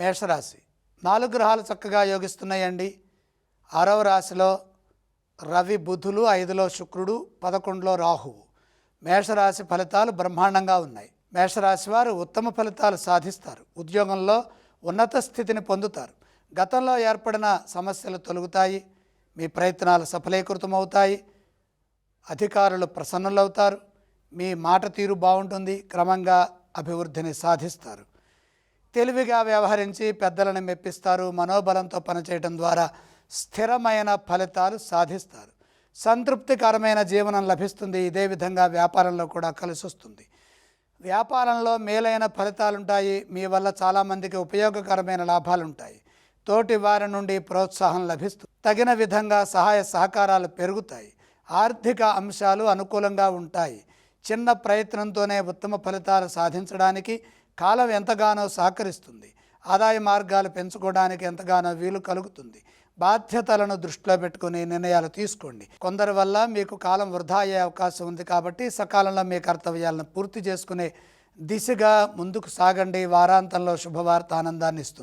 మేషరాశి. నాలుగు గ్రహాలు చక్కగా యోగిస్తున్నాయండి. ఆరవ రాశిలో రవి బుధులు ఐదులో శుక్రుడు పదకొండులో రాహువు. మేషరాశి ఫలితాలు బ్రహ్మాండంగా ఉన్నాయి. మేషరాశి వారు ఉత్తమ ఫలితాలు సాధిస్తారు. ఉద్యోగంలో ఉన్నత స్థితిని పొందుతారు. గతంలో ఏర్పడిన సమస్యలు తొలగుతాయి. మీ ప్రయత్నాలు సఫలీకృతమవుతాయి. అధికారులు ప్రసన్నులవుతారు. మీ మాట తీరు బాగుంటుంది. క్రమంగా అభివృద్ధిని సాధిస్తారు. తెలివిగా వ్యవహరించి పెద్దలను మెప్పిస్తారు మనోబలంతో పనిచేయడం ద్వారా స్థిరమైన ఫలితాలు సాధిస్తారు. సంతృప్తికరమైన జీవనం లభిస్తుంది. ఇదే విధంగా వ్యాపారంలో కూడా కలిసి వస్తుంది. వ్యాపారంలో మేలైన ఫలితాలుంటాయి. మీ వల్ల చాలామందికి ఉపయోగకరమైన లాభాలుంటాయి. తోటి వారి నుండి ప్రోత్సాహం లభిస్తుంది తగిన విధంగా సహాయ సహకారాలు పెరుగుతాయి. ఆర్థిక అంశాలు అనుకూలంగా ఉంటాయి. చిన్న ప్రయత్నంతోనే ఉత్తమ ఫలితాలు సాధించడానికి కాలం ఎంతగానో సహకరిస్తుంది. ఆదాయ మార్గాలు పెంచుకోవడానికి ఎంతగానో వీలు కలుగుతుంది. బాధ్యతలను దృష్టిలో పెట్టుకుని నిర్ణయాలు తీసుకోండి. కొందరి వల్ల మీకు కాలం వృధా అయ్యే అవకాశం ఉంది కాబట్టి సకాలంలో మీ కర్తవ్యాలను పూర్తి చేసుకునే దిశగా ముందుకు సాగండి. వారాంతంలో శుభవార్త ఆనందాన్ని ఇస్తుంది.